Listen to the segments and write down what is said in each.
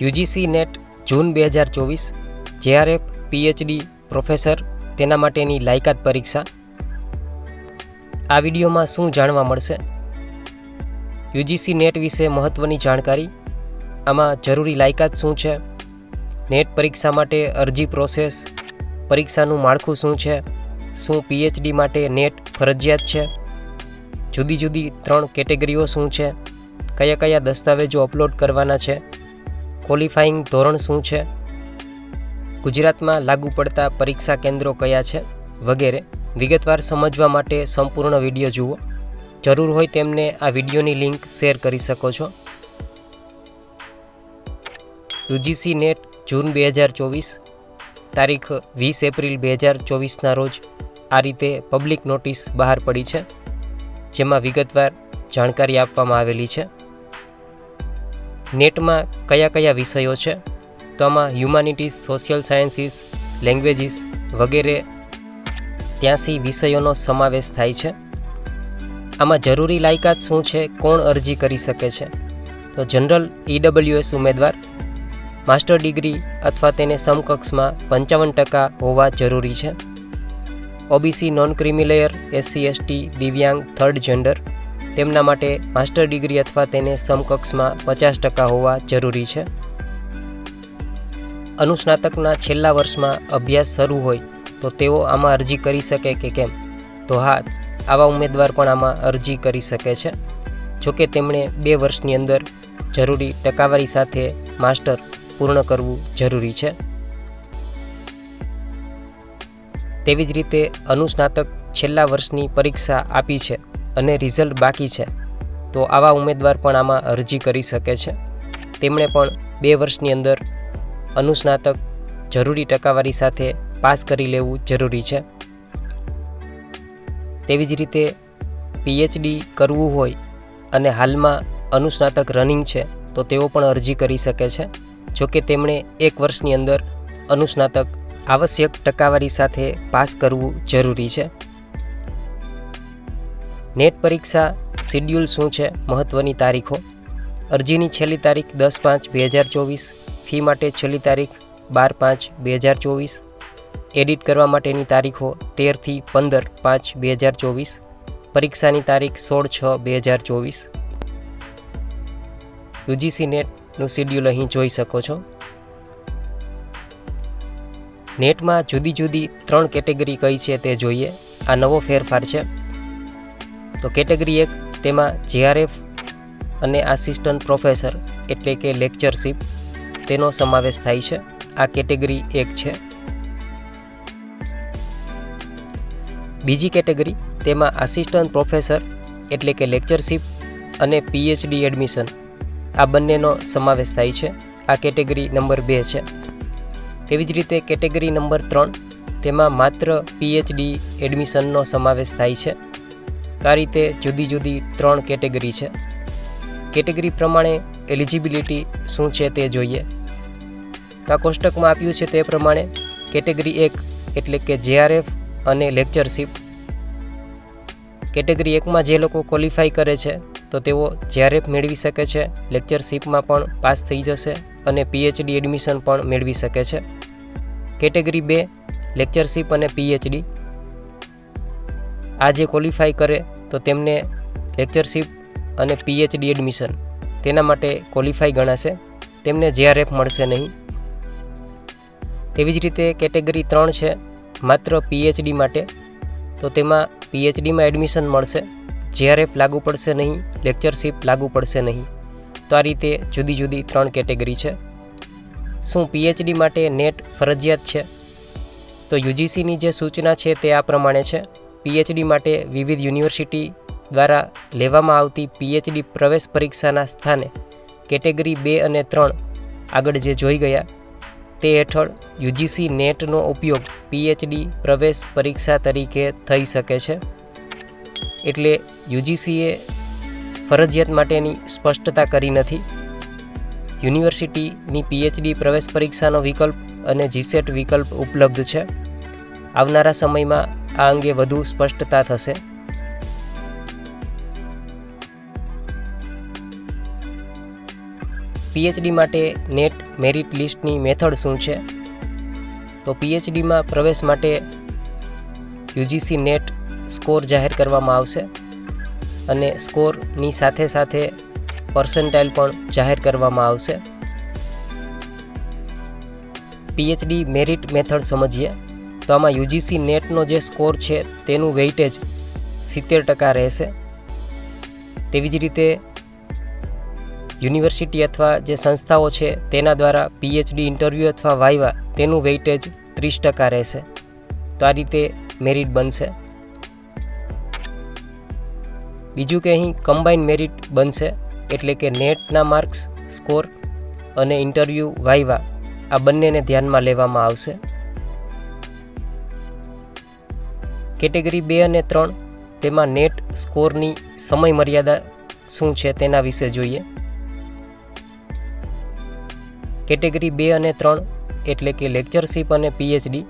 UGC net જૂન બે હજાર ચોવીસ, જેઆરએફ પીએચડી પ્રોફેસર તેના માટેની લાયકાત પરીક્ષા. આ વિડીયોમાં શું જાણવા મળશે? યુજીસી નેટ વિશે મહત્ત્વની જાણકારી? આમાં જરૂરી લાયકાત શું છે? નેટ પરીક્ષા માટે અરજી પ્રોસેસ? પરીક્ષાનું માળખું શું છે? શું પીએચડી માટે નેટ ફરજિયાત છે? જુદી જુદી ત્રણ કેટેગરીઓ શું છે? કયા કયા દસ્તાવેજો અપલોડ કરવાના છે? ક્વોલિફાઇંગ ધોરણ શું છે? ગુજરાતમાં લાગુ પડતા પરીક્ષા કેન્દ્રો કયા છે? વગેરે. વિગતવાર સમજવા માટે સંપૂર્ણ વીડિયો જુઓ. જરૂર હોય તેમને આ વિડીયોની લિંક શેર કરી શકો છો. યુજીસી નેટ, જૂન બે હજાર ચોવીસ. તારીખ વીસ એપ્રિલ બે હજાર ચોવીસના રોજ આ રીતે પબ્લિક નોટિસ બહાર પડી છે, જેમાં વિગતવાર જાણકારી આપવામાં આવેલી છે. નેટમાં કયા કયા વિષયો છે? તો આમાં હ્યુમાનિટીઝ સોશિયલ સાયન્સીસ લેંગ્વેજીસ વગેરે ત્યાંસી વિષયોનો સમાવેશ થાય છે. આમાં જરૂરી લાયકાત શું છે? કોણ અરજી કરી શકે છે? તો જનરલ ઈડબ્લ્યુએસ ઉમેદવાર, માસ્ટર ડિગ્રી અથવા તેને સમકક્ષમાં પંચાવન ટકા હોવા જરૂરી છે. OBC non creamy layer SC ST દિવ્યાંગ થર્ડ જેન્ડર તેમના માટે માસ્ટર ડિગ્રી અથવા તેને સમકક્ષમાં પચાસ ટકા હોવા જરૂરી છે. અનુસ્નાતકના છેલ્લા વર્ષમાં અભ્યાસ શરૂ હોય તો તેઓ આમાં અરજી કરી શકે કે કેમ? તો હા, આવા ઉમેદવાર પણ આમાં અરજી કરી શકે છે. જોકે તેમણે બે વર્ષની અંદર જરૂરી ટકાવારી સાથે માસ્ટર પૂર્ણ કરવું જરૂરી છે. તેવી જ રીતે અનુસ્નાતક છેલ્લા વર્ષની પરીક્ષા આપી છે. અને રિઝલ્ટ બાકી છે. તો આવા ઉમેદવાર પણ આમાં અરજી કરી શકે છે. તેમણે પણ બે વર્ષની અંદર અનુસ્નાતક જરૂરી ટકાવારી સાથે પાસ કરી લેવું જરૂરી છે. તેવી જ રીતે પીએચડી કરવું હોય અને હાલમાં અનુસ્નાતક રનિંગ છે, તો તેઓ પણ અરજી કરી શકે છે. જોકે તેમણે એક વર્ષની અંદર અનુસ્નાતક આવશ્યક ટકાવારી સાથે પાસ કરવું જરૂરી છે. નેટ પરીક્ષા શિડ્યુલ શું છે? મહત્ત્વની તારીખો. અરજીની છેલ્લી તારીખ દસ પાંચ બે હજાર ચોવીસ. ફી માટે છેલ્લી તારીખ બાર પાંચ બે હજાર ચોવીસ. એડિટ કરવા માટેની તારીખો તેરથી પંદર પાંચ બે હજાર ચોવીસ. પરીક્ષાની તારીખ સોળ છ બે હજાર ચોવીસ. યુજીસી નેટનું શિડ્યુલ અહીં જોઈ શકો છો. નેટમાં જુદી જુદી ત્રણ કેટેગરી કઈ છે તે જોઈએ. આ નવો ફેરફાર છે. તો કેટેગરી એક, તેમાં જીઆરએફ અને આસિસ્ટન્ટ પ્રોફેસર એટલે કે લેક્ચરશીપ, તેનો સમાવેશ થાય છે. આ કેટેગરી એક છે. બીજી કેટેગરી, તેમાં આસિસ્ટન્ટ પ્રોફેસર એટલે કે લેક્ચરશીપ અને પીએચડી એડમિશન. આ બંનેનો સમાવેશ થાય છે. આ કેટેગરી નંબર બે છે. તેવી જ રીતે કેટેગરી નંબર ત્રણ, તેમાં માત્ર પીએચડી એડમિશનનો સમાવેશ થાય છે. આ રીતે જુદી જુદી ત્રણ કેટેગરી છે. કેટેગરી પ્રમાણે એલિજિબિલિટી શું છે તે જોઈએ. તો આ કોષ્ટકમાં આપ્યું છે તે પ્રમાણે કેટેગરી એક એટલે કે જેઆરએફ અને લેક્ચરશીપ. કેટેગરી એકમાં જે લોકો ક્વોલિફાય કરે છે, તો તેઓ જેઆરએફ મેળવી શકે છે, લેક્ચરશીપમાં પણ પાસ થઈ જશે અને પીએચડી એડમિશન પણ મેળવી શકે છે. કેટેગરી બે, લેક્ચરશીપ અને પીએચડી. આ જે ક્વોલિફાય કરે તો તેમને લેક્ચરશીપ અને પીએચડી એડમિશન તેના માટે ક્વોલિફાઈ ગણાશે. તેમને જેઆરએફ મળશે નહીં. તેવી જ રીતે કેટેગરી ત્રણ છે, માત્ર પીએચડી માટે. તો તેમાં પીએચડીમાં એડમિશન મળશે. જેઆરએફ લાગુ પડશે નહીં લેક્ચરશીપ લાગુ પડશે નહીં. તો આ રીતે જુદી જુદી ત્રણ કેટેગરી છે. શું પીએચડી માટે નેટ ફરજિયાત છે? તો યુજીસીની જે સૂચના છે તે આ પ્રમાણે છે. પીએચડી માટે વિવિધ યુનિવર્સિટી દ્વારા લેવામાં આવતી પીએચડી પ્રવેશ પરીક્ષાના સ્થાને કેટેગરી બે અને ત્રણ આગળ જે જોઈ ગયા, તે હેઠળ યુજીસી નેટનો ઉપયોગ પીએચડી પ્રવેશ પરીક્ષા તરીકે થઈ શકે છે. એટલે યુજીસીએ ફરજિયાત માટેની સ્પષ્ટતા કરી નથી. યુનિવર્સિટીની પીએચડી પ્રવેશ પરીક્ષાનો વિકલ્પ અને જીસેટ વિકલ્પ ઉપલબ્ધ છે. આવનારા સમયમાં આ અંગે વધુ સ્પષ્ટતા થશે. પીએચડી માટે નેટ મેરિટ લિસ્ટની મેથડ શું છે? તો પીએચડીમાં પ્રવેશ માટે યુજીસી નેટ સ્કોર જાહેર કરવામાં આવશે અને સ્કોરની સાથે સાથે પર્સન્ટાઇલ પણ જાહેર કરવામાં આવશે. પીએચડી મેરિટ મેથડ સમજીએ. તો આમાં યુજીસી નેટનો જે સ્કોર છે તેનું વેઇટેજ સિત્તેર ટકા રહેશે. તેવી જ રીતે યુનિવર્સિટી અથવા જે સંસ્થાઓ છે તેના દ્વારા પીએચડી, ઇન્ટરવ્યૂ અથવા વાઇવા તેનું વેઇટેજ ત્રીસ ટકા રહેશે. તો આ રીતે મેરિટ બનશે. બીજું કે અહીં કમ્બાઈન મેરિટ બનશે એટલે કે નેટના માર્ક્સ, સ્કોર અને ઇન્ટરવ્યૂ વાઇવા આ બંનેને ધ્યાનમાં લેવામાં આવશે. કેટેગરી બે અને ત્રણ, તેમાં નેટ સ્કોરની સમય મર્યાદા શું છે તેના વિશે જોઈએ. કેટેગરી બે અને ત્રણ એટલે કે લેક્ચરશીપ અને પીએચડી,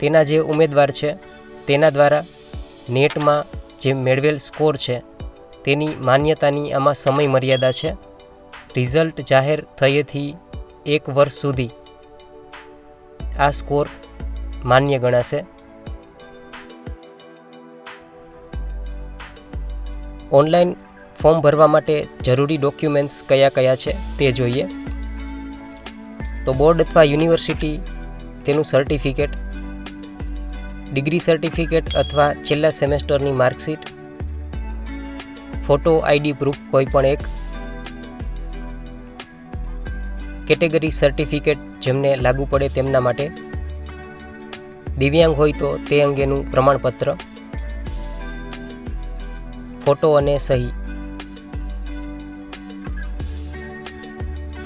તેના જે ઉમેદવાર છે, તેના દ્વારા નેટમાં જે મેળવેલ સ્કોર છે, તેની માન્યતાની આમાં સમય મર્યાદા છે. રિઝલ્ટ જાહેર થયેથી એક વર્ષ સુધી આ સ્કોર માન્ય ગણાશે. ઓનલાઈન ફોર્મ ભરવા માટે જરૂરી ડોક્યુમેન્ટ્સ કયા કયા છે તે જોઈએ. તો બોર્ડ અથવા યુનિવર્સિટી તેનું સર્ટિફિકેટ, ડિગ્રી સર્ટિફિકેટ અથવા છેલ્લા સેમેસ્ટરની માર્કશીટ, ફોટો આઈડી પ્રૂફ કોઈ પણ એક, કેટેગરી સર્ટિફિકેટ જેમને લાગુ પડે તેમના માટે, દિવ્યાંગ હોય તો તે અંગેનું પ્રમાણપત્ર ફોટો અને સહી.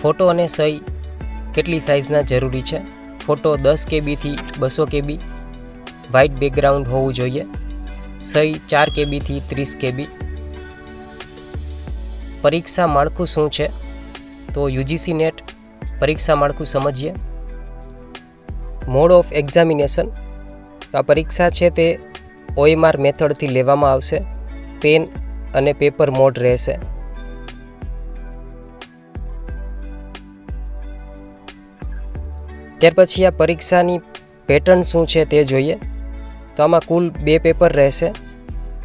ફોટો અને સહી કેટલી સાઇઝના જરૂરી છે? ફોટો દસ કેબીથી બસો કેબી. વ્હાઇટ બેકગ્રાઉન્ડ હોવું જોઈએ. સહી ચાર કેબીથી ત્રીસ કેબી. પરીક્ષા માળખું શું છે? તો યુજીસી નેટ. પરીક્ષા માળખું સમજીએ. Mode of examination. આ પરીક્ષા છે તે ઓએમઆર મેથડથી લેવામાં આવશે. પેન અને પેપર મોડ રહેશે. ત્યાર પછી આ પરીક્ષાની પેટર્ન શું છે તે જોઈએ. તો આમાં કુલ બે પેપર રહેશે.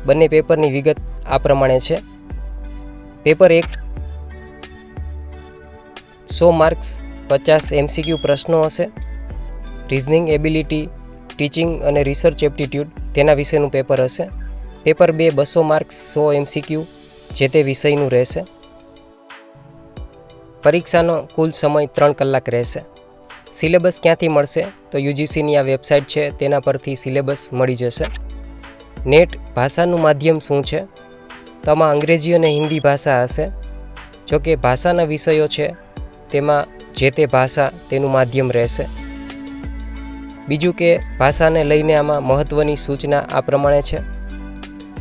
બંને પેપરની વિગત આ પ્રમાણે છે. પેપર એક, સો માર્ક્સ, પચાસ એમસીક્યુ પ્રશ્નો હશે. રિઝનિંગ એબિલિટી, ટીચિંગ અને રિસર્ચ એપ્ટિટ્યૂડ તેના વિશેનું પેપર હશે. પેપર બે બસો માર્ક્સ સો એમસીક્યુ, જે તે વિષયનું રહેશે. પરીક્ષાનો કુલ સમય ત્રણ કલાક રહેશે. સિલેબસ ક્યાંથી મળશે? તો યુજીસીની આ વેબસાઇટ છે, તેના પરથી સિલેબસ મળી જશે. નેટ ભાષાનું માધ્યમ શું છે? તો અંગ્રેજી અને હિન્દી ભાષા હશે. જો કે ભાષાના વિષયો છે, તેમાં જે તે ભાષા તેનું માધ્યમ રહેશે. બીજું કે ભાષાને લઈને આમાં મહત્ત્વની સૂચના આ પ્રમાણે છે.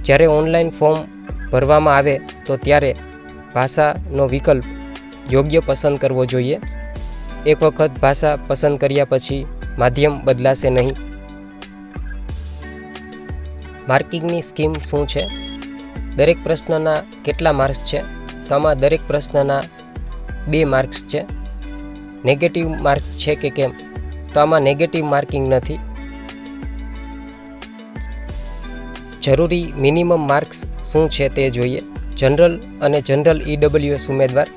જ્યારે ઓનલાઈન ફોર્મ ભરવામાં આવે તો ત્યારે ભાષાનો વિકલ્પ યોગ્ય પસંદ કરવો જોઈએ. એક વખત ભાષા પસંદ કર્યા પછી માધ્યમ બદલાશે નહીં. માર્કિંગની સ્કીમ શું છે? દરેક પ્રશ્નના કેટલા માર્ક્સ છે? તો આમાં દરેક પ્રશ્નના બે માર્ક્સ છે. નેગેટિવ માર્ક્સ છે કે કેમ? તો આમાં નેગેટિવ માર્કિંગ નથી. જરૂરી મિનિમમ માર્ક્સ શું છે તે જોઈએ. જનરલ અને જનરલ ઈડબ્લ્યુએસ ઉમેદવાર.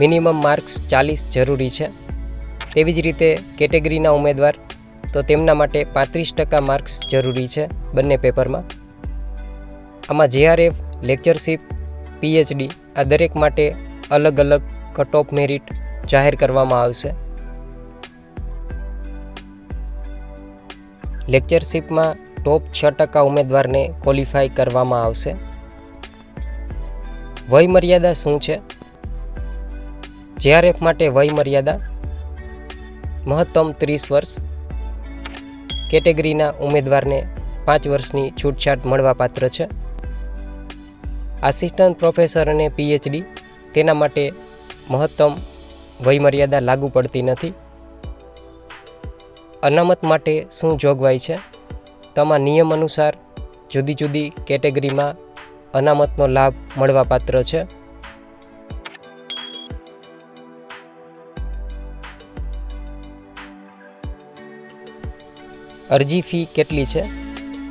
મિનિમમ માર્ક્સ ચાલીસ જરૂરી છે. તેવી જ રીતે કેટેગરીના ઉમેદવાર. તો તેમના માટે પાંત્રીસ ટકા માર્ક્સ જરૂરી છે બંને પેપરમાં આમાં જેઆરએફ લેક્ચરશીપ પીએચડી આ દરેક માટે અલગ અલગ કટ ઓફ મેરિટ જાહેર કરવામાં આવશે. લેક્ચરશીપમાં ટોપ છ ટકા ઉમેદવારને ક્વોલિફાય કરવામાં આવશે. વય મર્યાદા શું છે? જેઆરએફ માટે વય મર્યાદા મહત્તમ ત્રીસ વર્ષ, કેટેગરીના ઉમેદવારને પાંચ વર્ષની છૂટછાટ મળવાપાત્ર છે. આસિસ્ટન્ટ પ્રોફેસર અને પીએચડી તેના માટે મહત્તમ વયમર્યાદા લાગુ પડતી નથી. અનામત માટે શું જોગવાઈ છે? તેમાં નિયમ અનુસાર જુદી જુદી કેટેગરીમાં અનામતનો લાભ મળવા પાત્ર છે. અરજી ફી કેટલી છે?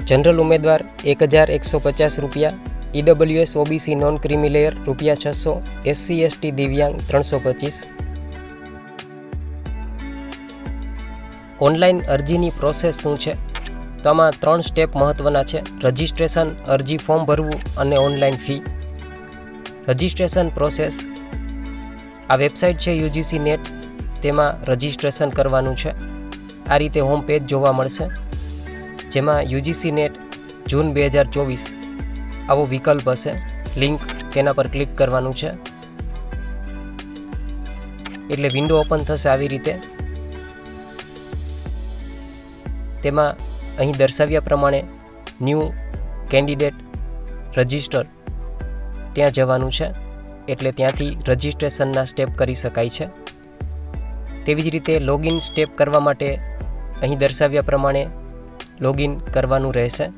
જનરલ ઉમેદવાર એક હજાર એકસો પચાસ રૂપિયા ઈડબ્લ્યુએસ ઓબીસી નોન ક્રિમિલેયર રૂપિયા છસો, એસસી એસટી દિવ્યાંગ ત્રણસો પચીસ. ઓનલાઈન અરજીની પ્રોસેસ શું છે? તો આમાં ત્રણ સ્ટેપ મહત્ત્વના છે. રજિસ્ટ્રેશન, અરજી ફોર્મ ભરવું અને ઓનલાઈન ફી. Registration process. આ વેબસાઇટ છે યુજીસી નેટ તેમાં રજિસ્ટ્રેશન કરવાનું છે. આ રીતે હોમ પેજ જોવા મળશે. જેમાં યુજીસી નેટ જૂન બે હજાર ચોવીસ આવો વિકલ્પ હશે. લિંક તેના પર ક્લિક કરવાનું છે. એટલે વિન્ડો ઓપન થશે આવી રીતે. તેમાં અહીં દર્શાવ્યા પ્રમાણે ન્યૂ કેન્ડિડેટ રજિસ્ટર ત્યાં જવાનું છે. એટલે ત્યાંથી રજિસ્ટ્રેશનના સ્ટેપ કરી શકાય છે. તેવી જ રીતે લોગિન સ્ટેપ કરવા માટે અહીં દર્શાવ્યા પ્રમાણે લોગિન કરવાનું રહેશે.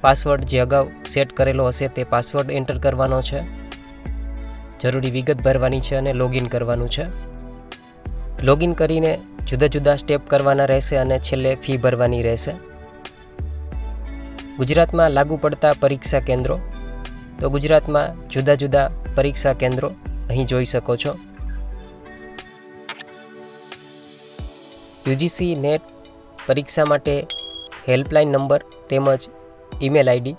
પાસવર્ડ જે અગાઉ સેટ કરેલો હશે તે પાસવર્ડ એન્ટર કરવાનો છે. જરૂરી વિગત ભરવાની છે અને લોગિન કરવાનું છે. લોગિન કરીને જુદા જુદા સ્ટેપ કરવાના રહેશે અને છેલ્લે ફી ભરવાની રહેશે. ગુજરાતમાં લાગુ પડતા પરીક્ષા કેન્દ્રો. તો ગુજરાતમાં જુદા જુદા પરીક્ષા કેન્દ્રો અહીં જોઈ શકો છો. યુજીસી નેટ પરીક્ષા માટે હેલ્પલાઇન નંબર તેમજ ઈમેલ આઈડી